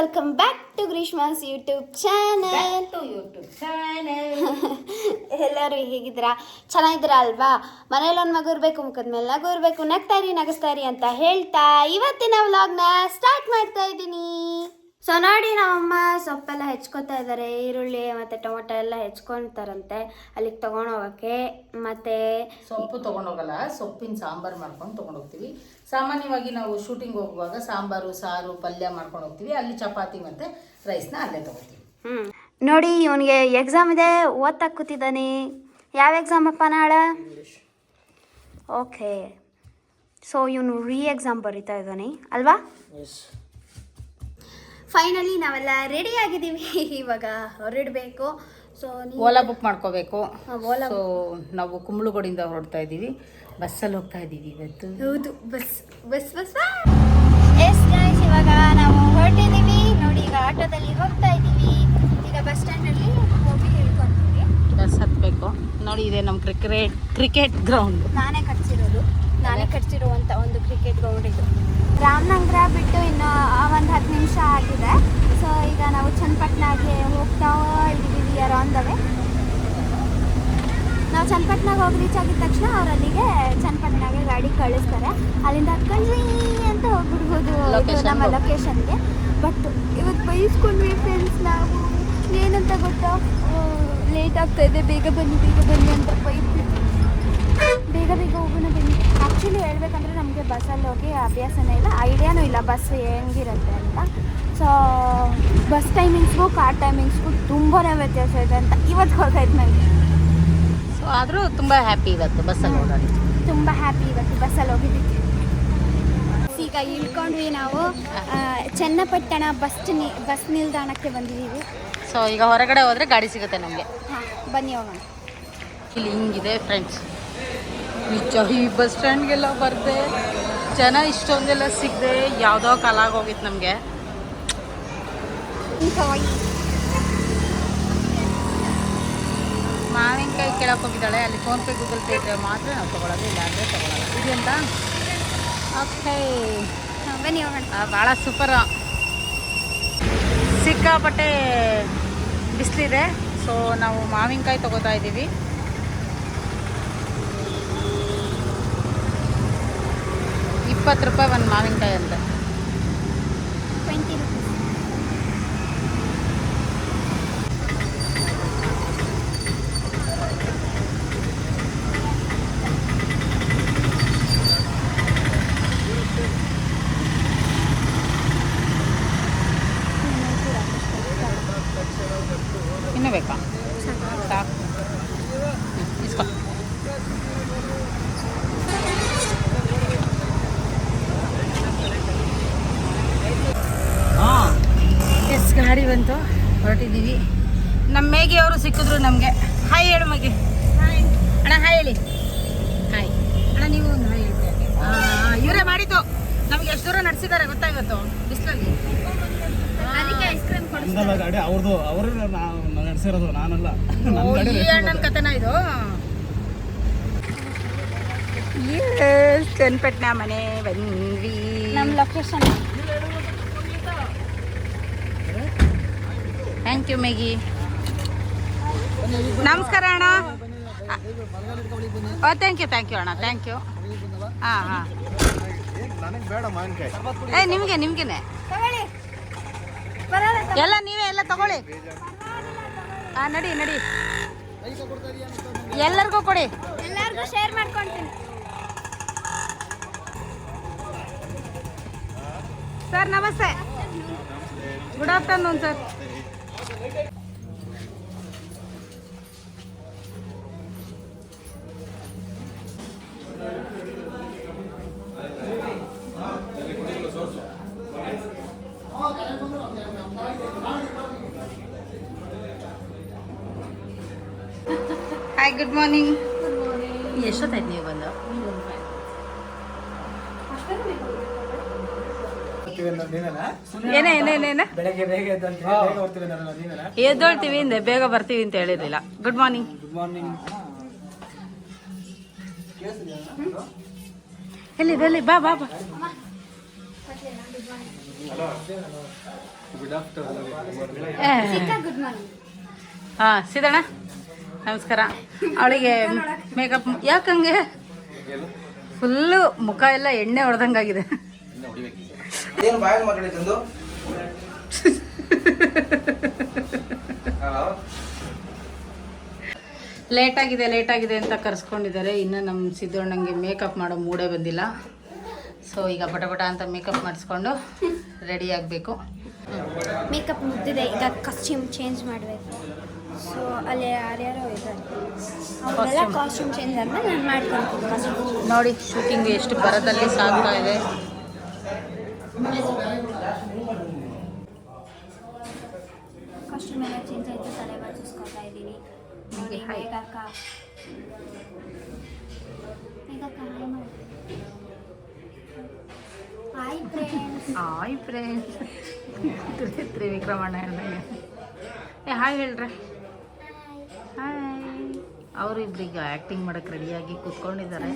Welcome back to Greeshma's YouTube channel to YouTube channel ಎಲ್ಲರೂ ಹೇಗಿದ್ದೀರಾ? ಚೆನ್ನಾಗಿದ್ದೀರಾ ಅಲ್ವಾ? ಮನೇಲಿ ಒಂದು ಮಗು ಇರಬೇಕು ಮುಖದ ಮೇಲೆ ನಗು ಇರಬೇಕು ನಗ್ತಾ ಇರಿ ನಗಿಸ್ತಾ ಇರಿ ಅಂತ ಹೇಳ್ತಾ ಇವತ್ತಿನ ವ್ಲಾಗ್ನ ಸ್ಟಾರ್ಟ್ ಮಾಡ್ತಾ ಇದ್ದೀನಿ. ಸೊ ನೋಡಿ ನಮ್ಮಮ್ಮ ಸೊಪ್ಪೆಲ್ಲ ಹೆಚ್ಕೊತಾ ಇದ್ದಾರೆ. ಈರುಳ್ಳಿ ಮತ್ತು ಟೊಮೊಟೊ ಎಲ್ಲ ಹೆಚ್ಕೊತಾರಂತೆ ಅಲ್ಲಿಗೆ ತಗೊಂಡೋಗಕ್ಕೆ ಮತ್ತೆ ಮತ್ತು ಸೊಪ್ಪು ತೊಗೊಂಡೋಗಲ್ಲ ಸೊಪ್ಪಿನ ಸಾಂಬಾರು ಮಾಡ್ಕೊಂಡು ತೊಗೊಂಡೋಗ್ತೀವಿ ಸಾಮಾನ್ಯವಾಗಿ ನಾವು ಶೂಟಿಂಗ್ ಹೋಗುವಾಗ ಸಾಂಬಾರು ಸಾರು ಪಲ್ಯ ಮಾಡ್ಕೊಂಡು ಹೋಗ್ತೀವಿ. ಅಲ್ಲಿ ಚಪಾತಿ ಮತ್ತು ರೈಸ್ನ ಅಲ್ಲೇ ತಗೋತೀವಿ. ಹ್ಞೂ ನೋಡಿ ಇವನಿಗೆ ಎಕ್ಸಾಮ್ ಇದೆ. ಓದ್ತಾ ಕೂತಿದ್ದಾನೆ. ಯಾವ ಎಕ್ಸಾಮ್ ಅಪ್ಪ ನಾಳೆ? ಓಕೆ ಸೊ ಇವನು ರೀ ಎಕ್ಸಾಮ್ ಬರೀತಾ ಇದ್ದಾನೆ. ಅಲ್ವಾ? ಫೈನಲಿ ನಾವೆಲ್ಲ ರೆಡಿ ಆಗಿದ್ದೀವಿ. ಇವಾಗ ಹೊರಡಬೇಕು. ಸೊ ಓಲಾ ಬುಕ್ ಮಾಡ್ಕೋಬೇಕು. ಓಲಾ ಸೊ ನಾವು ಕುಂಬಳಗೋಡಿಂದ ಹೊರಡ್ತಾ ಇದ್ದೀವಿ. ಬಸ್ಸಲ್ಲಿ ಹೋಗ್ತಾ ಇದ್ದೀವಿ ಇವತ್ತು. ಹೌದು bus bus bus yes guys ಇವಾಗ ನಾವು ಹೊರಟಿದ್ದೀವಿ. ನೋಡಿ ಈಗ ಆಟೋದಲ್ಲಿ ಹೋಗ್ತಾ ಇದ್ದೀವಿ. ಈಗ ಬಸ್ ಸ್ಟ್ಯಾಂಡಲ್ಲಿ ಹೋಗಿ ಹೇಳ್ಕೊಂತೀವಿ. ಬಸ್ ಹತ್ತಬೇಕು ನೋಡಿ ಇದೆ ನಮ್ಮ ಕ್ರಿಕೆಟ್ ಕ್ರಿಕೆಟ್ ಗ್ರೌಂಡ್ ನಾನೇ ಕಟ್ಸಿರೋದು. ನಾನೇ ಕಟ್ಸಿರುವಂಥ ಒಂದು ಕ್ರಿಕೆಟ್ ಗ್ರೌಂಡ್ ಇದು. ರಾಮನಗರ ಬಿಟ್ಟು ಇನ್ನು ಒಂದು ಹತ್ತು ನಿಮಿಷ ಆಗಿದೆ. ಸೊ ಈಗ ನಾವು ಚನ್ನಪಟ್ಟಣಗೆ ಹೋಗ್ತಾ ಇದ್ದೀವಿ ಆರ್ ಆನ್ ದ ವೇ ನಾವು ಚನ್ನಪಟ್ಟಣಗೆ ಹೋಗಿ ರೀಚ್ ಆಗಿದ ತಕ್ಷಣ ಅವ್ರು ಅಲ್ಲಿಗೆ ಚನ್ನಪಟ್ಟಣಗೆ ಗಾಡಿ ಕಳಿಸ್ತಾರೆ. ಅಲ್ಲಿಂದ ಹತ್ಕೊಂಡ್ವಿ ಅಂತ ಹೋಗ್ಬಿಡ್ಬೋದು ನಮ್ಮ ಲೊಕೇಶನ್ಗೆ ಬಟ್ ಇವತ್ತು ಬೈಸ್ಕೊಂಡ್ವಿ ಫ್ರೆಂಡ್ಸ್ ನಾವು. ಏನಂತ ಗೊತ್ತಾ? ಲೇಟ್ ಆಗ್ತಾ ಇದೆ ಬೇಗ ಬನ್ನಿ ಬೇಗ ಬನ್ನಿ ಅಂತ ಬೈದ್ವಿ. ಬೇಗ ಬೇಗ ಹೋಗೋಣ ಬನ್ನಿ. ಆ್ಯಕ್ಚುಲಿ ಹೇಳ್ಬೇಕಂದ್ರೆ ನಮಗೆ ಬಸ್ಸಲ್ಲಿ ಹೋಗಿ ಅಭ್ಯಾಸನೇ ಇಲ್ಲ ಐಡಿಯಾನೂ ಇಲ್ಲ. ಬಸ್ ಹೆಂಗಿರುತ್ತೆ ಅಂತ. ಸೊ ಬಸ್ ಟೈಮಿಂಗ್ಸ್ಗೂ ಕಾರ್ ಟೈಮಿಂಗ್ಸ್ಗೂ ತುಂಬಾ ವ್ಯತ್ಯಾಸ ಇದೆ ಅಂತ ಇವತ್ತು ಗೊತ್ತಾಯ್ತು ನನಗೆ ಸೊ ಆದರೂ ತುಂಬ ಹ್ಯಾಪಿ ಇವತ್ತು ಬಸ್ಸಲ್ಲಿ ಹೋಗೋದು. ತುಂಬ ಹ್ಯಾಪಿ ಇವತ್ತು ಬಸ್ಸಲ್ಲಿ ಹೋಗಿದ್ದೀವಿ ಈಗ ಇಳ್ಕೊಂಡ್ವಿ ನಾವು ಚನ್ನಪಟ್ಟಣ ಬಸ್ ನಿ ಬಸ್ ನಿಲ್ದಾಣಕ್ಕೆ ಬಂದಿದ್ದೀವಿ. ಸೊ ಈಗ ಹೊರಗಡೆ ಹೋದರೆ ಗಾಡಿ ಸಿಗುತ್ತೆ ನಮಗೆ. ಹಾಂ ಬನ್ನಿ ಹೋಗೋಣ. ಇಲ್ಲಿ ಹಿಂಗಿದೆ ಫ್ರೆಂಡ್ಸ್ ನಿಜ ಈ ಬಸ್ ಸ್ಟ್ಯಾಂಡ್ಗೆಲ್ಲ ಬರ್ದೆ ಜನ ಇಷ್ಟೊಂದೆಲ್ಲ ಸಿಗದೆ ಯಾವುದೋ ಕಾಲ ಆಗೋಗಿತ್ತು ನಮಗೆ ಮಾವಿನಕಾಯಿ ಕೇಳಕ್ಕೆ ಹೋಗಿದ್ದಾಳೆ. ಅಲ್ಲಿ ಫೋನ್ಪೇ ಗೂಗಲ್ ಪೇ ಇದ್ರೆ ಮಾತ್ರ ನಾವು ತೊಗೊಳೋದು ಇಲ್ಲ ಅಂದರೆ ತೊಗೊಳಲ್ಲ ಇದೆಂತ ಓಕೆ. ಹಾಂ ಬನ್ನಿ ಹೋಗೋಣ. ಭಾಳ ಸೂಪರ್ ಸಿಕ್ಕಾಪಟ್ಟೆ ಬಿಸಿಲಿದೆ ಸೊ ನಾವು ಮಾವಿನಕಾಯಿ ತಗೋತಾ ಇದ್ದೀವಿ. ಇಪ್ಪತ್ತು ರೂಪಾಯಿ ಒಂದು ಮಾವಿನಕಾಯಿ ಅಂತ ಟ್ವೆಂಟಿ ರುಪೀಸ್ ಇನ್ನೂ ಬೇಕಾ ಸಾಕು ಹ್ಮ್, ಇಸ್ಕೊ ಎಸ್ ಗಾಡಿ ಬಂತು ಹೊರಟಿದ್ದೀವಿ ನಮ್ಮ ಮೇಗಿ ಅವರು ಸಿಕ್ಕಿದ್ರು ನಮಗೆ. ಹಾಯ್ ಹೇಳು ಮಗೆ. ಅಣ್ಣ ಹಾಯ್ ಹೇಳಿ. ಹಾಯ್ ಅಣ್ಣ ನೀವು ಒಂದು ಹಾಯ್ ಹೇಳಿ. ಇವರೇ ಮಾಡಿದ್ದು. ನಮ್ಗೆ ಎಷ್ಟು ದೂರ ನಡೆಸಿದ್ದಾರೆ ಗೊತ್ತಾ ಇವತ್ತು ಬಿಸಿಲಲ್ಲಿ. ಅದಕ್ಕೆ ಐಸ್ ಕ್ರೀಮ್ ನಮ್ದಲ್ಲ ಗಾಡಿ ಅವ್ರದ್ದು ಅವರು ನಾವು ನಡೆಸಿರೋದು ನಾನಲ್ಲ. ನನ್ನ ಗಾಡಿ ಈ ಅಣ್ಣನ ಕಥೆನ ಇದು? ಚನ್ನಪಟ್ಟಣ ಮನೆ ಬಂದ್ವಿ. ನಮ್ಮ ಲೊಕೇಶನ್ ಥ್ಯಾಂಕ್ ಯು ಮೇಗಿ ನಮಸ್ಕಾರ ಅಣ್ಣ. ಓ ಥ್ಯಾಂಕ್ ಯು ಥ್ಯಾಂಕ್ ಯು ಅಣ್ಣ. ಥ್ಯಾಂಕ್ ಯು ಹಾಂ ಹಾಂ. ನನಗೆ ಬೇಡ ಮಾವಿನಕಾಯಿ. ಏ ನಿಮಗೆ ನಿಮಗೇನೆ? ತಗೊಳ್ಳಿ ಎಲ್ಲ ನೀವೇ ಎಲ್ಲ ತಗೊಳ್ಳಿ. ಹಾಂ ನಡಿ ನಡಿ. ಎಲ್ಲರಿಗೂ ಕೊಡಿ. ಎಲ್ಲರಿಗೂ ಶೇರ್ ಮಾಡ್ಕೊಳ್ತೀನಿ. ಸರ್ ನಮಸ್ತೆ. Good afternoon sir Hi, good morning. Good morning. Yeah, shut that ಏನೇ ಬೆಳಗ್ಗೆ ಬೇಗ ನೀವೇನಾ ಎದ್ದೊಳ್ತೀವಿ ಹಿಂದೆ ಬೇಗ ಬರ್ತೀವಿ ಅಂತ ಹೇಳಿರಲಿಲ್ಲ. ಗುಡ್ ಮಾರ್ನಿಂಗ್ ಗುಡ್ ಮಾರ್ನಿಂಗ್ ಎಲ್ಲಿ ಎಲ್ಲಿ ಬಾ ಬಾ ಬಾ. ಗುಡ್ ಮಾರ್ನಿಂಗ್ ಹಾಂ ಸಿದಣ್ಣ ನಮಸ್ಕಾರ. ಅವಳಿಗೆ ಮೇಕಪ್ ಯಾಕಂಗೆ ಫುಲ್ಲು ಮುಖ ಎಲ್ಲ ಎಣ್ಣೆ ಹೊಡೆದಂಗಾಗಿದೆ. ಏನು ಬಾಯಲ್ಲಿ ಮಾತಾಡಿ ಚಂದು ಲೇಟ್ ಆಗಿದೆ ಲೇಟ್ ಆಗಿದೆ ಅಂತ ಕರೆಸ್ಕೊಂಡಿದ್ದಾರೆ. ಇನ್ನು ನಮ್ಮ ಸಿದ್ದಣ್ಣಂಗೆ ಮೇಕಪ್ ಮಾಡೋ ಮೂಡೇ ಬಂದಿಲ್ಲ. ಸೊ ಈಗ ಪಟ ಪಟ ಅಂತ ಮೇಕಪ್ ಮಾಡಿಸ್ಕೊಂಡು ರೆಡಿ ಆಗಬೇಕು. ಮೇಕಪ್ ಮುಗ್ದಿದೆ ಈಗ ಕಾಸ್ಟ್ಯೂಮ್ ಚೇಂಜ್ ಮಾಡಬೇಕು. ಸೊ ಅಲ್ಲಿ ಯಾರ್ಯಾರೋ ಇದ್ದಾರೆ. ಅವರೆಲ್ಲ ಕಾಸ್ಟ್ಯೂಮ್ ಚೇಂಜ್ ಆದ್ಮೇಲೆ ನಾನು ಮಾಡ್ಕೊಳ್ತೀನಿ ನೋಡಿ ಶೂಟಿಂಗ್ ಎಷ್ಟು ಬರದಲ್ಲಿ ಸಾಗ್ತಾ ಇದೆ. ಕಾಸ್ಟ್ಯೂಮ್ ಎಲ್ಲ ಚೇಂಜ್ ಆಯಿತು ತಲೆ ಬಾಚಿಸ್ಕೊತಾ ಇದ್ದೀನಿ. ನೋಡಿ ಹೇಗಕ್ಕ ಮೇಘಕ್ಕ ಹಾಯ್ ಮಾಡಿ. ಹಾಯ್ ಫ್ರೆಂಡ್ಸ್ ಹಾಯ್ ಫ್ರೆಂಡ್ಸ್ ತ್ರಿವಿಕ್ರಮಣ್ಣ ಹೇಳ್ದಂಗೆ. ಏ ಹಾಯ್ ಹೇಳ್ರೆ. ಹಾಯ್ ಅವರು ಇಬ್ರೀಗ ಆ್ಯಕ್ಟಿಂಗ್ ಮಾಡೋಕ್ಕೆ ರೆಡಿಯಾಗಿ ಕೂತ್ಕೊಂಡಿದ್ದಾರೆ.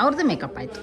ಅವ್ರದ್ದು ಮೇಕಪ್ ಆಯಿತು.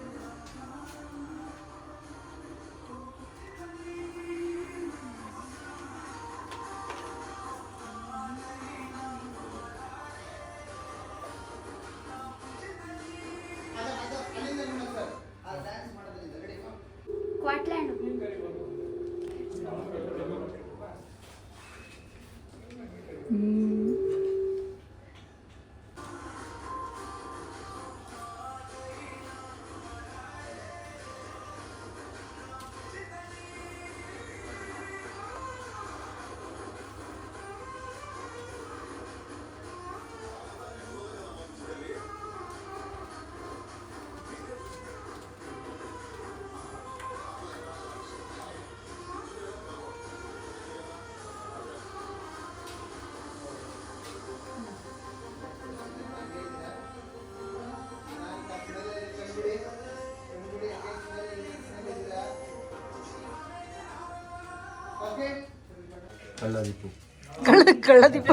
ಕಳ್ಳ ಕಳ್ಳದೀಪ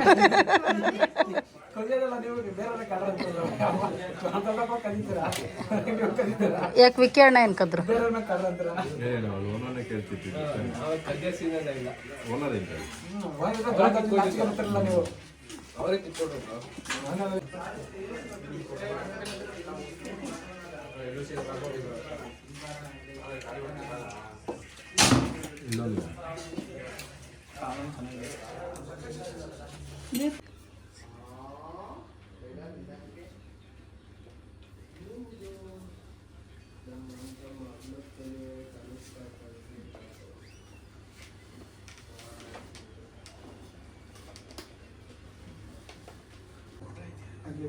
ಯಾಕೆ ಅಣ್ಣ ಏನು ಕದ್ರು? ಏನು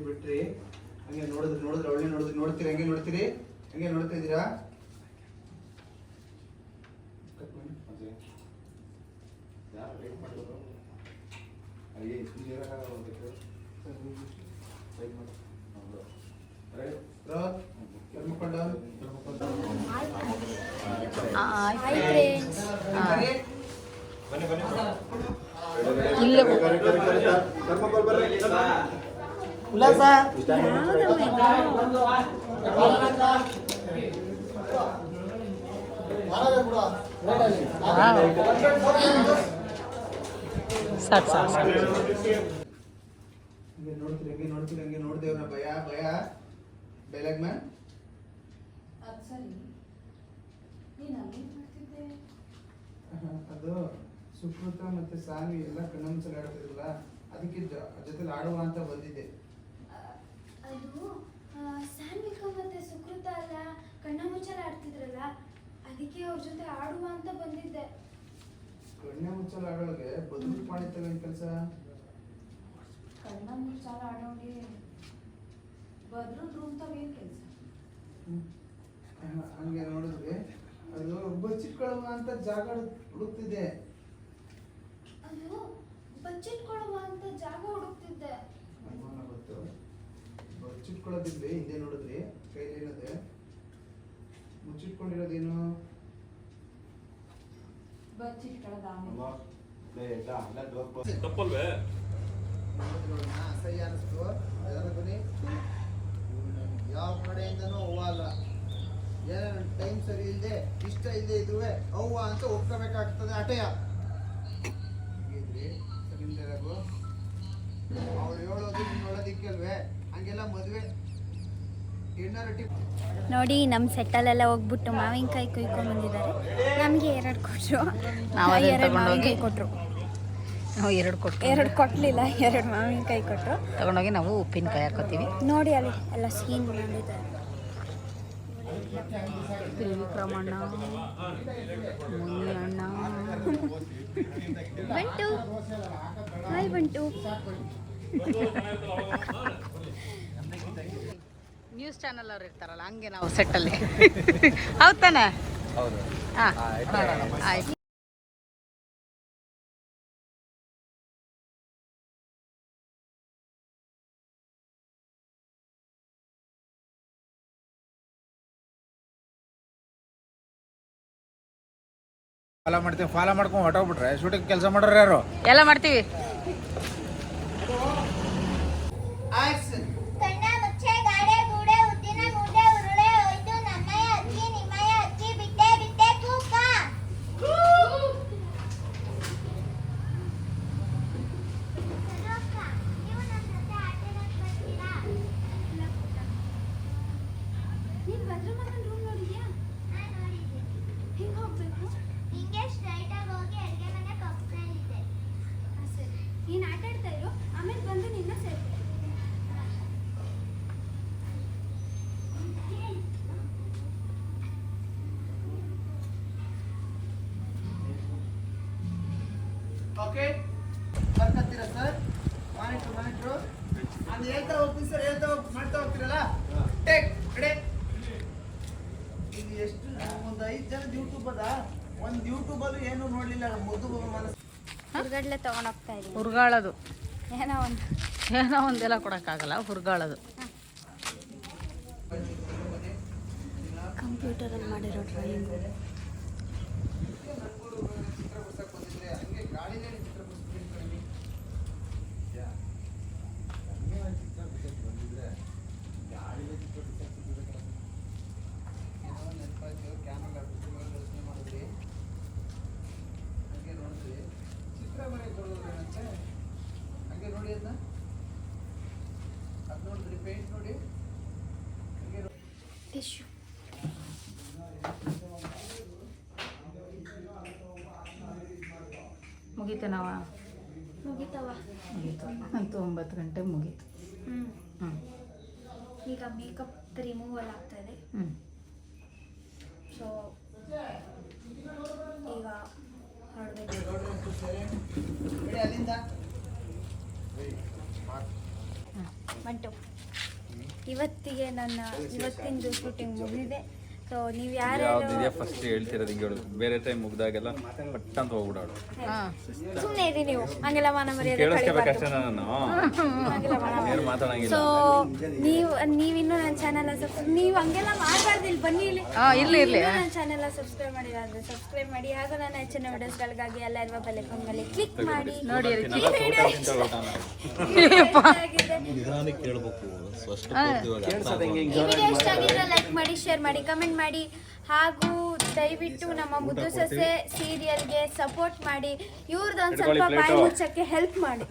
ಬಿಟ್ರಿ. ಹಂಗೆ ನೋಡಿದ್ರೆ ನೋಡಿದ್ರೆ ಒಳ್ಳೆ ನೋಡಿದ್ರೆ ನೋಡ್ತೀರಿ ಹಂಗೆ ನೋಡ್ತೀರಿ. ಹಂಗೆ ನೋಡ್ತಾ ಇದ್ದೀರಾ ಕಟ್ ಮಾಡಿ. ರೋಲ್, ಕರ್ಮಕೊಂಡ. ಹಾಯ್ ಫ್ರೆಂಡ್ಸ್ ಸರಿ? ಇಲ್ಲೇ ಉಲ್ಲಾಸ. ಸಾಕು ಸಾಕು ಸಾಕು. ನೋಡ್ತೀರಿ ಹಂಗೆ ನೋಡ್ತೀರಿ ಹಂಗೆ ನೋಡ್ದೇವ್ರ ಭಯ ಭಯ. ಡೈಲಾಗ್ ಮ್ಯಾನ್ ಅದು ಸುಕೃತ ಮತ್ತೆ ಸಾನ್ವಿ ಎಲ್ಲ ಕಣ್ಣಮುಚ್ಚಲು ಆಡ್ತಿದ್ರಲ್ಲ ಅದಕ್ಕೆ ಜೊತೆ ಜೊತೆಲಿ ಆಡುವ ಅಂತ ಬಂದಿದ್ದೆ. ಅದು ಸಾನ್ವಿಕ ಮತ್ತೆ ಸುಕೃತ ಅಲ್ಲ ಕಣ್ಣ ಮುಚ್ಚಲು ಆಡ್ತಿದ್ರಲ್ಲ ಅದಕ್ಕೆ ಅವ್ರ ಜೊತೆ ಆಡುವ ಅಂತ ಬಂದಿದ್ದೆ. ಕಣ್ಣ ಮುಚ್ಚಲು ಆಡೋಳಗೆ ಬದುಕು ಮಾಡಿತ್ತಲ್ಲ ಕೆಲಸ? ಕಣ್ಣ ಮುಚ್ಚಲು ಆಡೋಂಗೆ ಬದ್ರದ್ದು ಅಂತ ಏನ್ ಕೆಲಸ? ಹಂಗೆ ನೋಡಿದ್ರೆ ಅದು ಬಚ್ಚಿಟ್ಕೊಳ್ಳುವ ಅಂತ ಜಾಗ ಹುಡುಕ್ತಿದ್ದೆ. ಅದು ಬಚ್ಚಿಟ್ಕೊಳ್ಳುವಂತ ಜಾಗ ಹುಡುಕ್ತಿದ್ದೆ. ಅನುಮಾನ ಬಂತು. ಬಚ್ಚಿಟ್ಕೊಳ್ಳೋದಿರ್ಲಿ ಹಿಂದೆ ನೋಡಿದ್ರಿ ಕೈಲಿ ಏನದೆ? ಮುಚ್ಚಿಟ್ಕೊಂಡಿರೋದೇನು? ಬಚ್ಚಿಟ್ಕೊಳ್ಳೋದು ತಪ್ಪಲ್ವೇ? ಅಸಹ್ಯ ಅನಿಸ್ತು ಅದರ ಬನ್ನಿ. ಯಾವ ಕಡೆಯಿಂದನೂ ಅವ್ವ ಅಲ್ಲ. ಏನೋ ಟೈಮ್ ಸರಿ ಇಲ್ಲದೆ ಇಷ್ಟ ಇಲ್ಲದೆ ಇದುವೆ ಅವ್ವ ಅಂತ ಒಪ್ಕೋಬೇಕಾಗ್ತದೆ ಅಟೆಯ. ಅವಳು ಹೇಳೋದು ನೀನು ಎಲ್ಲ ಹಂಗೆಲ್ಲ ಮದುವೆ ಹೆಣ್ಣರೊಟ್ಟಿ ನೋಡಿ ನಮ್ಮ ಸೆಟ್ಟಲ್ಲೆಲ್ಲ ಹೋಗ್ಬಿಟ್ಟು ಮಾವಿನಕಾಯಿ ಕುಯ್ಕೊಂಡ್ ಬಂದಿದ್ದಾರೆ. ನಮಗೆ ಎರಡು ಕೊಟ್ಟರು ನಾವು ಎರಡು ಮಾವಿನಕಾಯಿ ಕೊಟ್ಟರು ನಾವು ಎರಡು ಕೊಟ್ಟು ಎರಡು ಕೊಟ್ಟಲಿಲ್ಲ ಎರಡು ಮಾವಿನಕಾಯಿ ಕೊಟ್ಟರು ತಗೊಂಡೋಗಿ ನಾವು ಉಪ್ಪಿನಕಾಯಿ ಹಾಕೋತೀವಿ. ನೋಡಿ ಅಲ್ಲಿ ಎಲ್ಲ ಸೀನ್ ಮಾಡಿದ್ದಾರೆ ತ್ರಿವಿಕ್ರಮಣ್ಣ Muniyanna. Bantu. Hi Bantu. News channel ಅವ್ರು ಇರ್ತಾರಲ್ಲ ಹಂಗೆ ನಾವು ಸೆಟ್ಟಲ್ಲಿ ಹೌದ್ ತಾನೆ? ಹಾಂ. ಆಯ್ತು. ಫಾಲೋ ಮಾಡ್ತೀವಿ ಫಾಲೋ ಮಾಡ್ಕೊಂಡು ಹೊಟ್ಟೋಗ್ಬಿಟ್ರೆ ಶೂಟಿಂಗ್ ಕೆಲಸ ಮಾಡೋರು ಯಾರು? ಎಲ್ಲ ಮಾಡ್ತೀವಿ ಆಕ್ಷನ್ ಕಣ್ಣ ಮುಚ್ಚೆ ಗಾಡೆ ಗೂಡೆ ಉದ್ದಿನ ಮೂಟೆ ಉರುಳೆ ಹೋಯ್ತು ನಮ್ಮಯ ಅಕ್ಕಿ ನಿಮ್ಮಯ ಅಕ್ಕಿ ಬಿಟ್ಟೆ ಬಿಟ್ಟೆ ಕೂಕ ನೀವು ನನ್ನ ಜೊತೆ ಆಟ ಬರ್ತೀರಾ ನೀನು ಭದ್ರಮ್ಮನ ರೂಮ್ ನೋಡಿದ್ಯಾ ನಾನು ನೋಡಿದ್ದೆ ಹಿಂಗೆ ಹೋಗ್ಬೇಕು ಹಿಂಗೆ ಸ್ಟ್ರೈಟ್ ಆಗಿ ಹೋಗಿ ಅಡುಗೆ ಮನೆ ಪಕ್ಕದಲ್ಲಿದೆ ಹಾಂ ಸರಿ ನೀನು ಆಟ ಆಡ್ತಾ ಇರು ಆಮೇಲೆ ಬಂದು ನಿನ್ನ ಸೇರ್ತೀನಿ ಓಕೆ ಬರ್ಕತ್ತೀರಾ ಸರ್ ಮಾನಿಟ್ರು ಮಾನಿಟ್ರು ಅದು ಹೇಳ್ತಾ ಹೋಗ್ತೀನಿ ಸರ್ ಹೇಳ್ತಾ ಹೋಗಿ ಮಾಡ್ತಾ ಹೋಗ್ತೀರಲ್ಲ? ಟೇಕ್ ಕಡೆ ಇದು ಎಷ್ಟು ಒಂದು ಐದು ಜನ ಯೂಟ್ಯೂಬ್ ಅದ ಒಂದು ಯೂಟ್ಯೂಬಲ್ಲೂ ಏನೂ ನೋಡಲಿಲ್ಲ ಮಧು ಮನಸ್ಸು. ಹುರ್ಗಡ್ಲೆ ತಗೊಂಡೋಗ್ತಾ ಇದ್ದೀನಿ ಹುರ್ಗಾಳದು. ಏನೋ ಒಂದು. ಏನೋ ಒಂದೆಲ್ಲ ಕೊಡೋಕ್ಕಾಗಲ್ಲ ಹುರ್ಗಾಳದು. ಕಂಪ್ಯೂಟರಲ್ಲಿ ಮಾಡಿರೋ ಡ್ರಾಯಿಂಗು ನೋಡಿದ್ರಿ ಪೇಂಟ್ ನೋಡಿ ಟಿಶ್ಯೂ ಮುಗೀತು ನಾವ ಮುಗಿತವ ಮುಗೀತು. ಅಂತೂ ಒಂಬತ್ತು ಗಂಟೆ ಮುಗೀತು. ಹ್ಞೂ ಹ್ಞೂ ಈಗ ಮೇಕಪ್ ರಿಮೂವಲ್ ಆಗ್ತಾ ಇದೆ. ಹ್ಞೂ ಸೊ ಈಗ ಹೊರಡಬೇಕು ಮಂಟು ಇವತ್ತಿಗೆ ನನ್ನ ಇವತ್ತಿಂದು ಶೂಟಿಂಗ್ ಮುಗಿದಿದೆ. ಸೊ ನೀವು ಯಾರು ಯಾವ್ದಿದೆಯಾ ಫಸ್ಟ್ ಹೇಳ್ತಿರೋದು ಹಿಂಗೆ ಹೇಳು ಬೇರೆ ಟೈಮ್ ಮುಗ್ದಾಗೆಲ್ಲ ಪಟ್ ಅಂತ ಹೋಗ್ಬಿಡಾಳು ಹಾಂ. ಸುಮ್ಮನೆ ಇರಿ ನೀವು. ಹಂಗೆಲ್ಲ ಮನ ಮರ್ಯಾದೆ ಕೇಳಿಸ್ಕೋಬೇಕಷ್ಟೇ ನಾನು ಹಂಗೆಲ್ಲ ಏನು ಮಾತಾಡಂಗಿಲ್ಲ. ಸೊ ನೀವು ನೀವಿನ್ನೂ ನನ್ನ ಚಾನೆಲ್ ನೀವು ಹಂಗೆಲ್ಲ ಮಾಡಬಾರ್ದು ಇಲ್ಲಿ. ಬನ್ನಿ ಇಲ್ಲಿ. ಹಾಂ ಇರ್ಲಿ ಇರ್ಲಿ. ನನ್ನ ಚಾನೆಲ್ ಸಬ್ಸ್ಕ್ರೈಬ್ ಮಾಡಿಲ್ಲ ಅಂದರೆ ಸಬ್ಸ್ಕ್ರೈಬ್ ಮಾಡಿ. ಹಾಗೂ ನನ್ನ ಹೆಚ್ಚಿನ ವಿಡಿಯೋಸ್ಗಳಿಗಾಗಿ ಎಲ್ಲ ಇರುವ ಬೆಲೆಕೊಂಡ್ ಮೇಲೆ ಕ್ಲಿಕ್ ಮಾಡಿ. ನೋಡಿ ಕೇಳಬೇಕು. ಲೈಕ್ ಮಾಡಿ ಶೇರ್ ಮಾಡಿ ಕಮೆಂಟ್ ಮಾಡಿ ಹಾಗೂ ದಯವಿಟ್ಟು ನಮ್ಮ ಮುದ್ದು ಸೊಸೆ ಸೀರಿಯಲ್ಗೆ ಸಪೋರ್ಟ್ ಮಾಡಿ. ಇವ್ರದ್ದೊಂದು ಸ್ವಲ್ಪ ಬಾಯಿ ಮುಚ್ಚಕ್ಕೆ ಹೆಲ್ಪ್ ಮಾಡಿ.